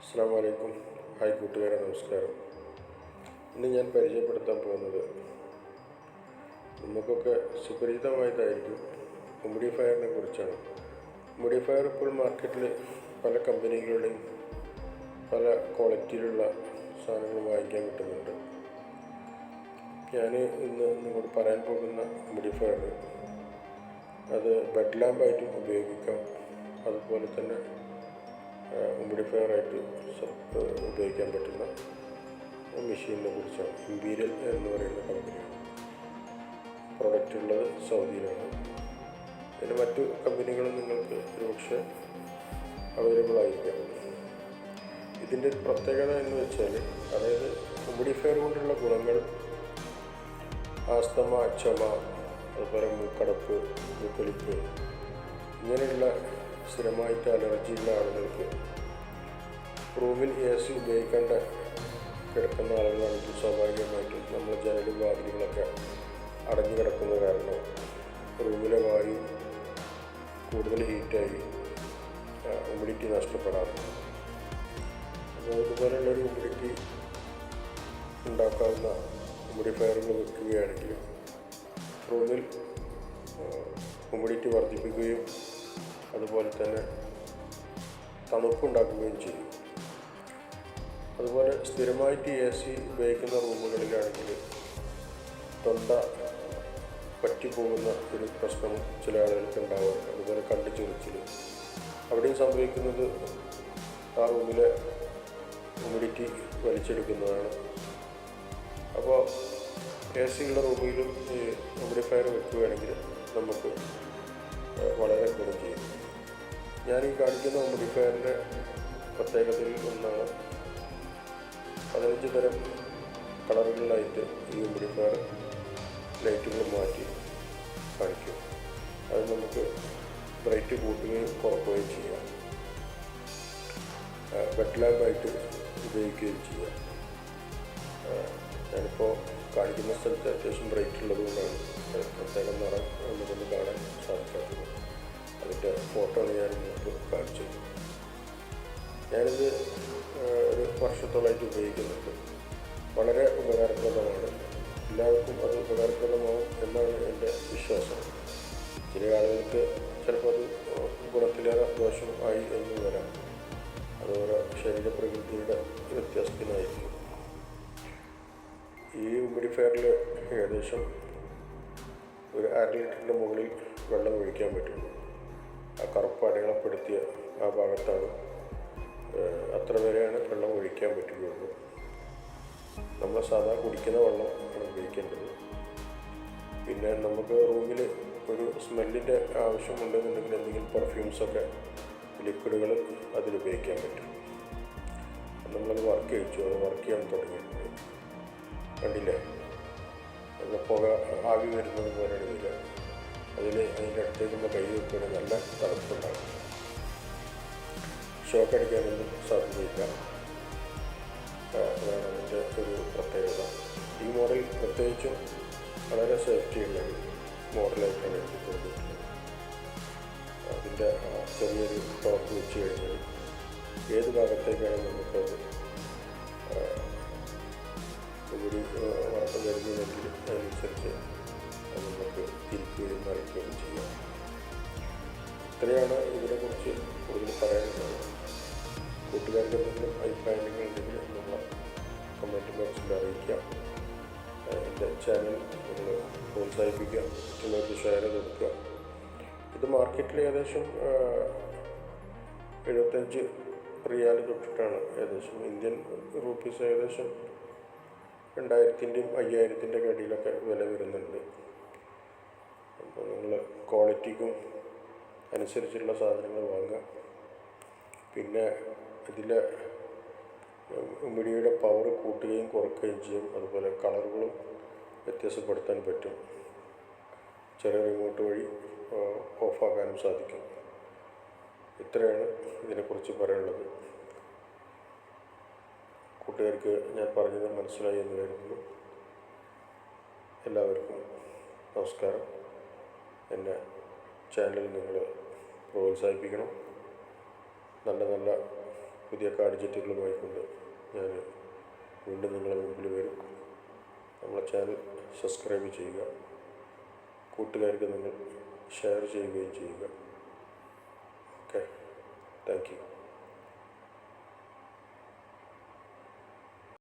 അസ്സാം വലൈക്കും ഹായ് കൂട്ടുകാരെ നമസ്കാരം. ഇന്ന് ഞാൻ പരിചയപ്പെടുത്താൻ പോകുന്നത് നമുക്കൊക്കെ സുപരിചിതമായതായിരിക്കും ഹുമിഡിഫയറിനെ കുറിച്ചാണ്. ഹുമിഡിഫയർ ഇപ്പോൾ മാർക്കറ്റിൽ പല കമ്പനികളുടെയും പല ക്വാളിറ്റിയിലുള്ള സാധനങ്ങൾ വാങ്ങിക്കാൻ കിട്ടുന്നുണ്ട്. ഞാൻ ഇന്ന് നിങ്ങളോട് പറയാൻ പോകുന്ന ഹുമിഡിഫയർ അത് ബെഡ് ലാമ്പായിട്ടും ഉപയോഗിക്കാം. അതുപോലെ തന്നെ ഹുമിഡിഫയറായിട്ട് ഉപയോഗിക്കാൻ പറ്റുന്ന മെഷീനിനെ കുറിച്ചാണ്. ഇമ്പീരിയൽ എന്ന് പറയുന്ന കമ്പനിയാണ്. പ്രൊഡക്റ്റ് ഉള്ളത് സൗദിയിലാണ്. പിന്നെ മറ്റു കമ്പനികളും നിങ്ങൾക്ക് ഒരുപക്ഷെ അവൈലബിൾ ആയിരിക്കാം. ഇതിന്റെ പ്രത്യേകത എന്ന് വെച്ചാൽ അതായത് ഹ്യൂമിഡിഫയർ കൊണ്ടുള്ള ഗുണങ്ങൾ ആസ്തമ ചുമ അതുപോലെ മൂക്കടപ്പ് മൂക്കൊലിപ്പ് ഇങ്ങനെയുള്ള സ്ഥിരമായിട്ട് അലർജിയുള്ള ആളുകൾക്ക് റൂമിൽ എ സി ഉപയോഗിക്കേണ്ട കിടക്കുന്ന ആളുകളാണെങ്കിൽ സ്വാഭാവികമായിട്ടും നമ്മൾ ജനലും വാതിലുകളൊക്കെ അടഞ്ഞു കിടക്കുന്ന കാരണം റൂമിലെ വായു കൂടുതൽ ഹീറ്റായി ഹ്യൂമിഡിറ്റി നഷ്ടപ്പെടാറുണ്ട്. അപ്പോൾ ഇതുപോലെയുള്ളൊരു ഹ്യൂമിഡിറ്റി ഉണ്ടാക്കാവുന്ന ഹ്യൂമിഡിഫയറുകൾ വെക്കുകയാണെങ്കിൽ റൂമിൽ ഹ്യൂമിഡിറ്റി വർദ്ധിപ്പിക്കുകയും അതുപോലെ തന്നെ തണുപ്പുണ്ടാക്കുകയും ചെയ്യും. അതുപോലെ സ്ഥിരമായിട്ട് എ സി ഉപയോഗിക്കുന്ന റൂമുകളിലാണെങ്കിൽ തൊണ്ട പറ്റിപ്പോകുന്ന ഒരു പ്രശ്നം ചില ആളുകൾക്ക് ഉണ്ടാവാറുണ്ട്. അതുപോലെ കണ്ടു ചൊറിച്ചിൽ അവിടെയും സംഭവിക്കുന്നത് ആ റൂമിലെ ഹ്യൂമിഡിറ്റി വലിച്ചെടുക്കുന്നതാണ്. അപ്പോൾ എ സി ഉള്ള റൂമിലും ഈ ഹ്യൂമിഡിഫയർ വെക്കുകയാണെങ്കിൽ നമുക്ക് വളരെ ഗുണം ചെയ്യും. ഞാൻ ഈ കാണിക്കുന്ന ഹ്യൂമിഡിഫയറിന്റെ പ്രത്യേകതയിൽ ഒന്നാണ് പതിനഞ്ച് തരം കളറുകളിലായിട്ട് ഈ ഹ്യൂമിഡിഫയർ ലൈറ്റുകൾ മാറ്റി കാണിക്കും. അത് നമുക്ക് ബ്രൈറ്റ് കൂട്ടുകയും കുറക്കുകയും ചെയ്യാം. വെറ്റ് ലാമ്പായിട്ട് ഉപയോഗിക്കുകയും ചെയ്യാം. ഞാനിപ്പോൾ കാണിക്കുന്ന സ്ഥലത്ത് അത്യാവശ്യം ബ്രൈറ്റ് ഉള്ളതുകൊണ്ടാണ് പ്രത്യേകം നിറം നമുക്കൊന്ന് കാണാൻ സാധിക്കാത്തത്. അതിന്റെ ഫോട്ടോ ആണ് ഞാൻ നിങ്ങൾക്ക് കാണിച്ചത് ഞാനിത് ഒരു വർഷത്തോളമായിട്ട് ഉപയോഗിക്കുന്നുണ്ട്. വളരെ ഉപകാരപ്രദമാണ്. എല്ലാവർക്കും അത് ഉപകാരപ്രദമാവും എന്നാണ് എന്റെ വിശ്വാസം. ചില ആളുകൾക്ക് ചിലപ്പോൾ അത് ഗുണത്തിലേറെ ദോഷം ആയി എന്ന് വരാം. അത് ഓരോ ശരീരപ്രകൃതിയുടെ വ്യത്യാസത്തിനായിരിക്കും. ഈ ഹ്യൂമിഡിഫയറിൽ ഏകദേശം ഒരു അര ലിറ്ററിന്റെ മുകളിൽ വെള്ളം ഒഴിക്കാൻ പറ്റും ആ കറുപ്പ് അടയാളപ്പെടുത്തിയ ആ ഭാഗത്താണ് അത്ര വരെയാണ് വെള്ളം ഒഴിക്കാൻ പറ്റുകയുള്ളൂ നമ്മൾ സാധാ കുടിക്കുന്ന വെള്ളം ഉപയോഗിക്കേണ്ടത്. പിന്നെ നമുക്ക് റൂമിൽ ഒരു സ്മെല്ലിന്റെ ആവശ്യമുണ്ടെന്നുണ്ടെങ്കിൽ എന്തെങ്കിലും പെർഫ്യൂംസൊക്കെ ലിക്വിഡുകൾ അതിൽ ഉപയോഗിക്കാൻ പറ്റും. നമ്മളത് വർക്ക് കഴിച്ചു അത് വർക്ക് ചെയ്യാൻ തുടങ്ങിയിട്ടുണ്ട്. കണ്ടില്ലേ? പുക ആവി വരുന്നത് പോലെയാണ് വരിക. അതിൽ അതിന്റെ അടുത്തേക്ക് നമ്മൾ കൈ വെക്കുകയാണെങ്കിൽ നല്ല തണുപ്പുണ്ടാകും. ഷോക്ക് അടിക്കാനൊന്നും സാധ്യതയില്ല അതാണ് അതിന്റെ ഒരു പ്രത്യേകത. ഈ മോഡൽ പ്രത്യേകിച്ചും വളരെ സേഫ്റ്റി ഉള്ള മോഡലായിട്ടാണ് എനിക്ക് തോന്നിയിട്ടുള്ളത്. അതിന്റെ ചെറിയൊരു ടോക്ക് വെച്ച് കഴിഞ്ഞാൽ ഏത് ഭാഗത്തേക്കാണ് നമുക്കത് ഒരു വാർത്ത വരുന്നതെങ്കിൽ അതിനനുസരിച്ച് അത് നമുക്ക് തിരിക്കുകയും മറിക്കുകയും ചെയ്യാം. ഇത്രയാണ് ഇതിനെക്കുറിച്ച് കൂടുതൽ പറയാനുള്ളത് കൂട്ടുകാർക്ക് എന്തെങ്കിലും അഭിപ്രായങ്ങൾ ഉണ്ടെങ്കിൽ നമ്മൾ കമന്റ് ബോക്സിൽ അറിയിക്കാം എന്റെ ചാനൽ നിങ്ങൾ പ്രോത്സാഹിപ്പിക്കുക മറ്റുള്ളവർക്ക് ഷെയർ കൊടുക്കുക. ഇത് മാർക്കറ്റിൽ ഏകദേശം എഴുപത്തഞ്ച് റിയാൽ തൊട്ടിട്ടാണ്. ഏകദേശം ഇന്ത്യൻ റുപ്പീസ് ഏകദേശം രണ്ടായിരത്തിന്റെയും അയ്യായിരത്തിന്റെ കടിയിലൊക്കെ വില വരുന്നുണ്ട്. അപ്പോൾ നിങ്ങൾ ക്വാളിറ്റിക്കും അനുസരിച്ചുള്ള സാധനങ്ങൾ വാങ്ങുക. പിന്നെ ഇതിലെ മിടിയുടെ പവർ കൂട്ടുകയും കുറയ്ക്കുകയും ചെയ്യും. അതുപോലെ കളറുകളും വ്യത്യാസപ്പെടുത്താൻ പറ്റും. ചെറിയ റിമോട്ട് വഴി ഓഫാക്കാനും സാധിക്കും. ഇത്രയാണ് ഇതിനെക്കുറിച്ച് പറയാനുള്ളത്. കൂട്ടുകാർക്ക് ഞാൻ പറഞ്ഞത് മനസ്സിലായി എന്ന് കരുതുന്നു. എല്ലാവർക്കും നമസ്കാരം. എന്റെ ചാനൽ നിങ്ങൾ പ്രോത്സാഹിപ്പിക്കണം. നല്ല നല്ല പുതിയ ഗാഡ്ജറ്റുകളുമായി കൊണ്ട് ഞാൻ വീണ്ടും നിങ്ങളുടെ മുമ്പിൽ വരും. നമ്മളെ ചാനൽ സബ്സ്ക്രൈബ് ചെയ്യുക. കൂട്ടുകാർക്ക് നിങ്ങൾ ഷെയർ ചെയ്യുകയും ചെയ്യുക. ഓക്കെ. Thank you.